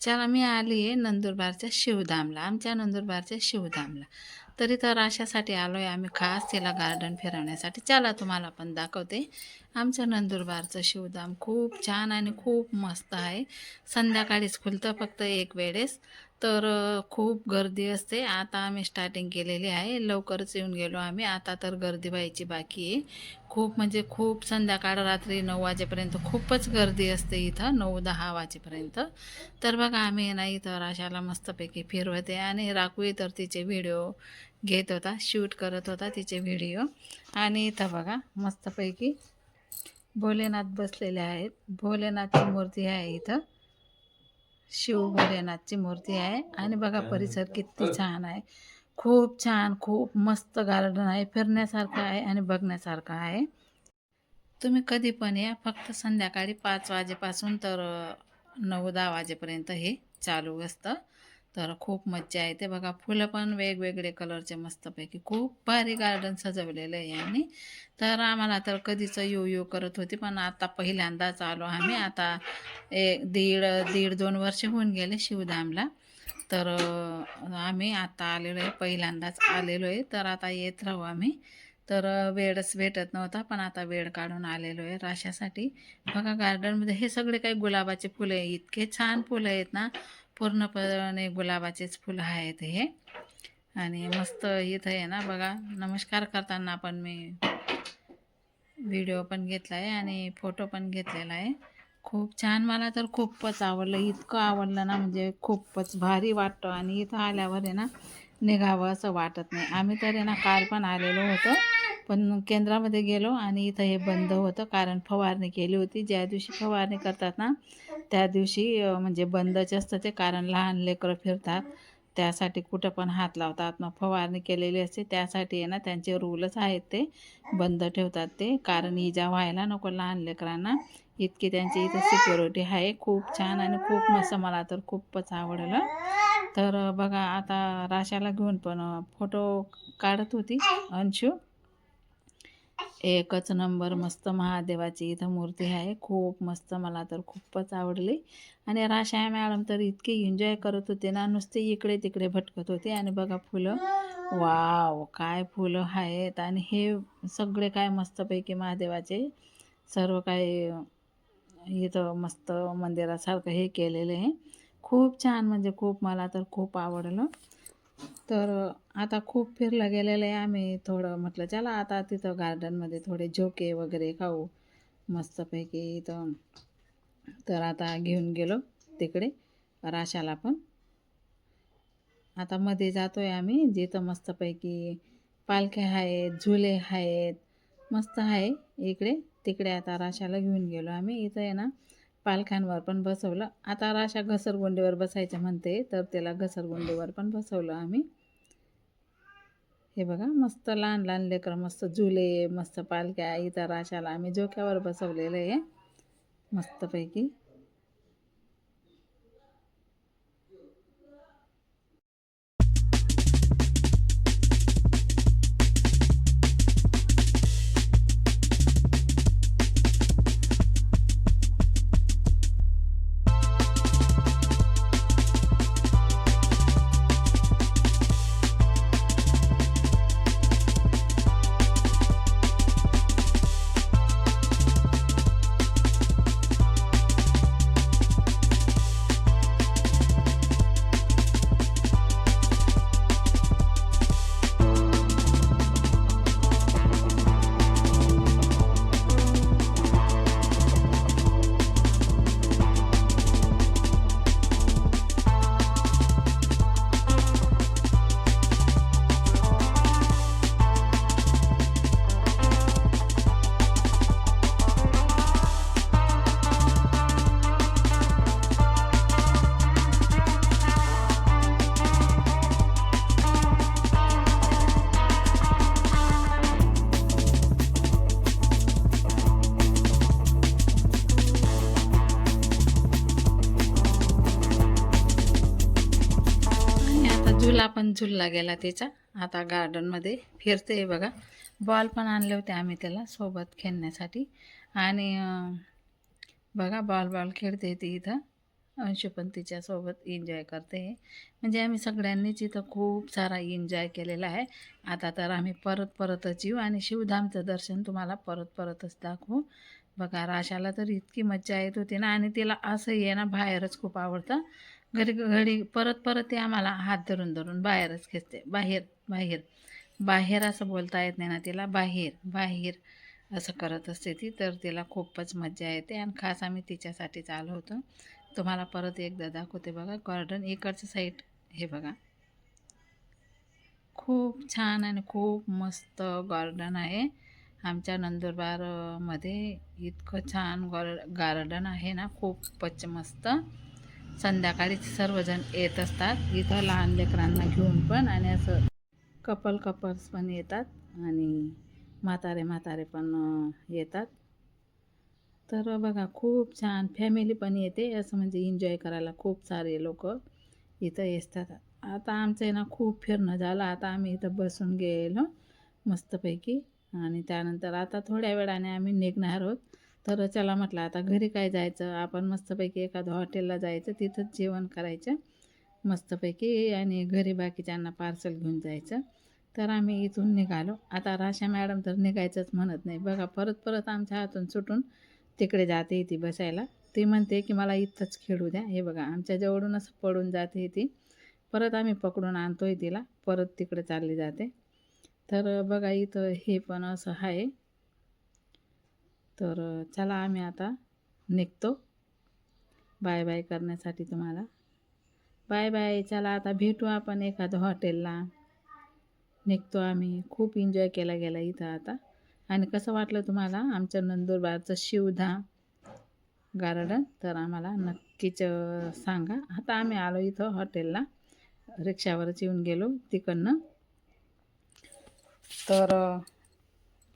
चला मी आली आहे नंदुरबारच्या शिवधामला आमच्या नंदुरबारच्या शिवधामला. तरी तर अशासाठी आलो आहे आम्ही खास तिला गार्डन फिरवण्यासाठी. चला तुम्हाला पण दाखवते. आमचं नंदुरबारचं शिवधाम खूप छान आणि खूप मस्त आहे. संध्याकाळीच खुलतं फक्त एक वेळेस. तर खूप गर्दी असते. आता आम्ही स्टार्टिंग केलेली आहे. लवकरच येऊन गेलो आम्ही. आता तर गर्दी व्हायची बाकी आहे. खूप म्हणजे खूप संध्याकाळ रात्री नऊ वाजेपर्यंत खूपच गर्दी असते इथं. नऊ दहा वाजेपर्यंत. तर बघा आम्ही ना इथं राशाला मस्तपैकी फिरवते आणि राखवी तर तिचे व्हिडिओ घेत होता शूट करत होता तिचे व्हिडिओ आणि इथं बघा मस्तपैकी भोलेनाथ बसलेले आहेत. भोलेनाथची मूर्ती आहे इथं. शिव भोलेनाथची मूर्ती आहे. आणि बघा परिसर किती छान आहे. खूप छान खूप मस्त गार्डन आहे. फिरण्यासारखं आहे आणि बघण्यासारखं आहे. तुम्ही कधी पण या. फक्त संध्याकाळी पाच वाजेपासून तर नऊ दहा वाजेपर्यंत हे चालू असतं. तर खूप मज्जा येते. बघा फुलं पण वेगवेगळे कलरचे मस्तपैकी खूप भारी गार्डन सजवलेलं आहे यांनी. तर आम्हाला तर कधीच येऊ येऊ करत होती पण आता पहिल्यांदाच आलो आम्ही. आता एक दीड दीड दोन वर्ष होऊन गेले शिवधामला. तर आम्ही आता आलेलो आहे पहिल्यांदाच आलेलो आहे. तर आता येत राहू आम्ही. तर वेळच भेटत नव्हता पण आता वेळ काढून आलेलो आहे राशासाठी. बघा गार्डनमध्ये हे सगळे काही गुलाबाचे फुलं आहे इतके छान फुलं आहेत ना. पूर्णपणे गुलाबाचेच फुलं आहेत हे. आणि मस्त इथं आहे ना बघा नमस्कार करताना पण मी व्हिडिओ पण घेतला आहे आणि फोटो पण घेतलेला आहे. खूप छान मला तर खूपच आवडलं इतकं आवडलं ना म्हणजे खूपच भारी वाटतं. आणि इथं आल्यावर आहे ना निघावं असं वाटत नाही. आम्ही तर आहे ना काल पण आलेलो होतो पण केंद्रामध्ये गेलो आणि इथं हे बंद होतं कारण फवारणी केली होती. ज्या दिवशी फवारणी करतात ना त्या दिवशी म्हणजे बंदच असतं ते कारण लहान लेकरं फिरतात. त्यासाठी कुठं पण हात लावतात. मग फवारणी केलेली असते. त्यासाठी आहे ना त्यांचे रूलच आहेत ते. बंद ठेवतात ते. कारण इजा व्हायला नको लहान लेकरांना. इतकी त्यांची इथं सिक्युरिटी आहे. खूप छान आणि खूप मस्त. मला तर खूपच आवडलं. तर बघा आता राशाला घेऊन पण फोटो काढत होती अंशू. एकच नंबर मस्त महादेवाची इथं मूर्ती आहे. खूप मस्त मला तर खूपच आवडली. आणि राशा मॅडम तर इतकी एन्जॉय करत होते ना नुसते इकडे तिकडे भटकत होते. आणि बघा फुलं. वाव काय फुलं आहेत. आणि हे सगळे काय मस्तपैकी महादेवाचे सर्व काय इथं मस्त मंदिरासारखं हे केलेलं आहे. खूप छान म्हणजे खूप मला तर खूप आवडलं. तर आता खूप फिरलं गेलेलं आहे आम्ही थोडं म्हटलं चला आता तिथं गार्डनमध्ये थोडे झोके वगैरे खाऊ. मस्तपैकी इथं तर आता घेऊन गेलो तिकडे राशाला पण. आता मध्ये जातोय आम्ही जिथं मस्तपैकी पालख्या आहेत झुले आहेत मस्त आहे इकडे. तिकडे आता राशाला घेऊन गेलो आम्ही. इथं आहे ना पालख्यांवर पण बसवलं. आता राशा घसरगुंडीवर बसायचं म्हणते तर त्याला घसरगुंडीवर पण बसवलं आम्ही. हे बघा मस्त लहान लहान लेकरं मस्त झुले मस्त पालख्या इथं राशाला आम्ही झोक्यावर बसवलेलं आहे. मस्तपैकी. झुला पण झुलला गेला त्याचा आता गार्डनमध्ये फिरते बघा. बॉल पण आणले होते आम्ही त्याला सोबत खेळण्यासाठी. आणि बघा बॉल बॉल खेळते ती इथं. अंशू पण तिच्यासोबत एन्जॉय करते म्हणजे आम्ही सगळ्यांनीच इथं खूप सारा एन्जॉय केलेला आहे. आता तर आम्ही परत परतच येऊ आणि शिवधामचं दर्शन तुम्हाला परत परतच दाखवू. बघा राशाला तर इतकी मज्जा येत होती ना आणि तिला असं आहे ना बाहेरच खूप आवडतं. घरी घडी परत परत ते आम्हाला हात धरून धरून बाहेरच खेचते. बाहेर बाहेर. बाहेर असं बोलता येत नाही ना तिला. बाहेर बाहेर असं करत असते ती. तर तिला खूपच मज्जा येते आणि खास आम्ही तिच्यासाठीच आलो होतो. तुम्हाला परत एकदा दाखवते बघा. गार्डन इकडचं साईड हे बघा. खूप छान आणि खूप मस्त गार्डन आहे. आमच्या नंदुरबारमध्ये इतकं छान गार गार्डन आहे ना. खूपच मस्त. संध्याकाळी सर्वजण येत असतात. इथं लहान लेकरांना घेऊन पण आणि असं कपल कपल्स पण येतात आणि म्हातारे म्हातारे पण येतात. तर बघा खूप छान फॅमिली पण येते. असं म्हणजे एन्जॉय करायला खूप सारे लोक इथं येतात. आता आमचं आहे ना खूप फिरणं झालं. आता आम्ही इथं बसून गेलो मस्तपैकी. आणि त्यानंतर आता थोड्या वेळाने आम्ही निघणार आहोत. तर चला म्हटलं आता घरी काय जायचं? आपण मस्तपैकी एखादं हॉटेलला जायचं तिथंच जेवण करायचं. मस्तपैकी आणि घरी बाकीच्यांना पार्सल घेऊन जायचं. तर आम्ही इथून निघालो. आता राशा मॅडम तर निघायचंच म्हणत नाही. बघा परत परत आमच्या हातून सुटून तिकडे जाते ती बसायला. ती म्हणते की मला इथंच खेळू द्या. हे बघा आमच्याजवळूनच पडून जाते ती. परत आम्ही पकडून आणतोय तिला. परत तिकडे चालली जाते. तर बघा इथं हे पण असं आहे. तर चला आम्ही आता निघतो. बाय बाय करण्यासाठी तुम्हाला. बाय बाय चला आता भेटू आपण एखादं हॉटेलला. निघतो आम्ही. खूप एन्जॉय केला गेला इथं आता. आणि कसं वाटलं तुम्हाला आमच्या नंदुरबारचं शिवधाम गार्डन तर आम्हाला नक्कीच सांगा. आता आम्ही आलो इथं हॉटेलला. रिक्षावरच येऊन गेलो तिकडनं. तर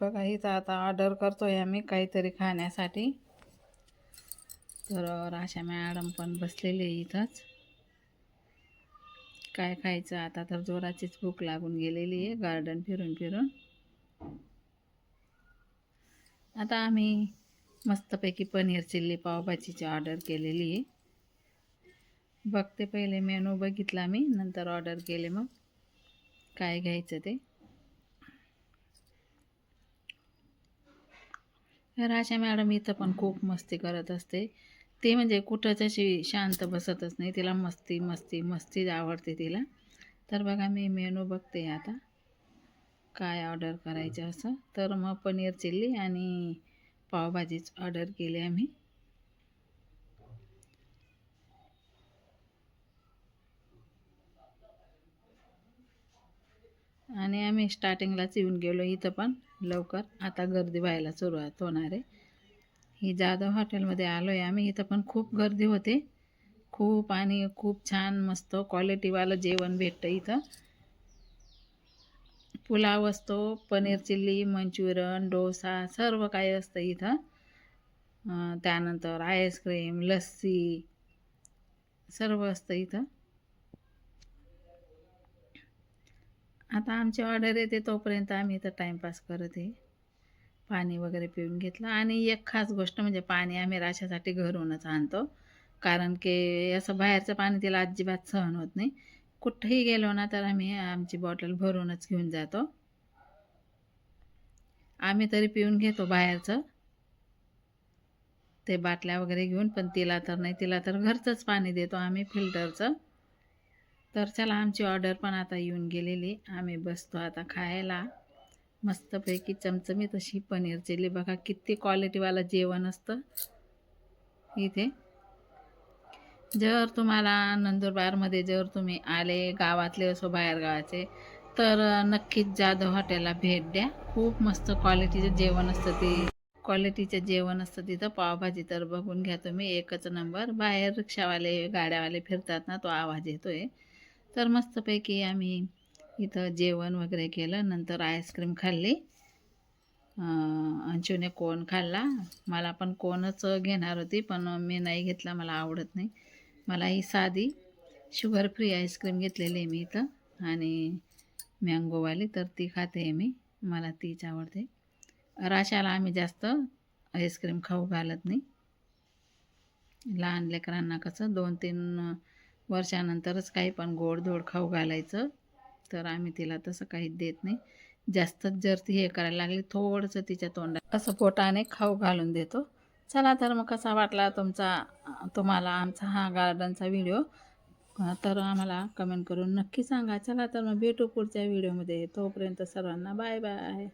बघा इथं आता ऑर्डर करतो आहे आम्ही काहीतरी खाण्यासाठी. तर अशा मॅडम पण बसलेली आहे इथंच. काय खायचं आता तर जोराचीच भूक लागून गेलेली आहे गार्डन फिरून फिरून. आता आम्ही मस्तपैकी पनीर चिल्ली पावभाजीची ऑर्डर केलेली आहे. बघते पहिले मेनू बघितला मी नंतर ऑर्डर केले मग. काय घ्यायचं ते. राशा मॅडम इथं पण खूप मस्ती करत असते. ते म्हणजे कुठंच अशी शांत बसतच नाही. तिला मस्ती मस्ती मस्तीच आवडते तिला. तर बघा मी मेनू बघते आता. काय ऑर्डर करायचं असं. तर मग पनीर चिल्ली आणि पावभाजीच ऑर्डर केली आम्ही. आणि आम्ही स्टार्टिंगलाच येऊन गेलो इथं पण. लवकर. आता गर्दी व्हायला सुरुवात होणार आहे. ही जाधव हॉटेलमध्ये आलो आहे आम्ही. इथं पण खूप गर्दी होते. खूप आणि खूप छान मस्त क्वालिटीवालं जेवण भेटतं इथं. पुलाव असतो पनीर चिल्ली मंचुरियन डोसा सर्व काही असतं इथं. त्यानंतर आईस्क्रीम लस्सी सर्व असतं इथं. आता आमची ऑर्डर येते तोपर्यंत आम्ही इथं टाईमपास करत आहे. पाणी वगैरे पिऊन घेतलं. आणि एक खास गोष्ट म्हणजे पाणी आम्ही राशासाठी घरूनच आणतो. कारण की असं बाहेरचं पाणी तिला अजिबात सहन होत नाही. कुठेही गेलो ना तर आम्ही आमची बॉटल भरूनच घेऊन जातो. आम्ही तरी पिऊन घेतो बाहेरचं. ते बाटल्या वगैरे घेऊन पण तिला तर नाही. तिला तर घरचंच पाणी देतो आम्ही फिल्टरचं तर चला आमची ऑर्डर पण आता येऊन गेलेली. आम्ही बसतो आता खायला. मस्तपैकी चमचमीत अशी पनीर चिल्ली. बघा किती क्वालिटीवालं जेवण असतं. इथे. जर तुम्हाला नंदुरबारमध्ये जर तुम्ही आले गावातले असो बाहेर गावाचे तर नक्कीच जाधव हॉटेलला भेट द्या. खूप मस्त क्वालिटीचं जेवण असतं ते. क्वालिटीचं जेवण असतं तिथं. पावभाजी तर बघून घ्या तुम्ही. एकच नंबर बाहेर रिक्षावाले गाड्यावाले फिरतात ना तो आवाज येतोय. तर मस्तपैकी आम्ही इथं जेवण वगैरे केलं. नंतर आईस्क्रीम खाल्ली. अंशूने कोण खाल्ला? मला पण कोणच घेणार होती पण मी नाही घेतला मला आवडत नाही. मला ही साधी शुगर फ्री आईस्क्रीम घेतलेली आहे मी इथं. आणि मँगोवाली तर ती खाते मी. मला तीच आवडते. राशाला आम्ही जास्त आईस्क्रीम खाऊ घालत नाही. लहान लेकरांना कसं दोन तीन वर्षानंतरच काही पण गोडधोड खाऊ घालायचं तर आम्ही तिला तसं काही देत नाही. जास्तच जर ती हे करायला लागली थोडंसं तिच्या तोंडात असं पोटाने खाऊ घालून देतो. चला तर मग कसा वाटला तुमचा तुम्हाला आमचा हा गार्डनचा व्हिडिओ तर आम्हाला कमेंट करून नक्की सांगा. चला तर मग भेटू पुढच्या व्हिडिओमध्ये तोपर्यंत सर्वांना बाय बाय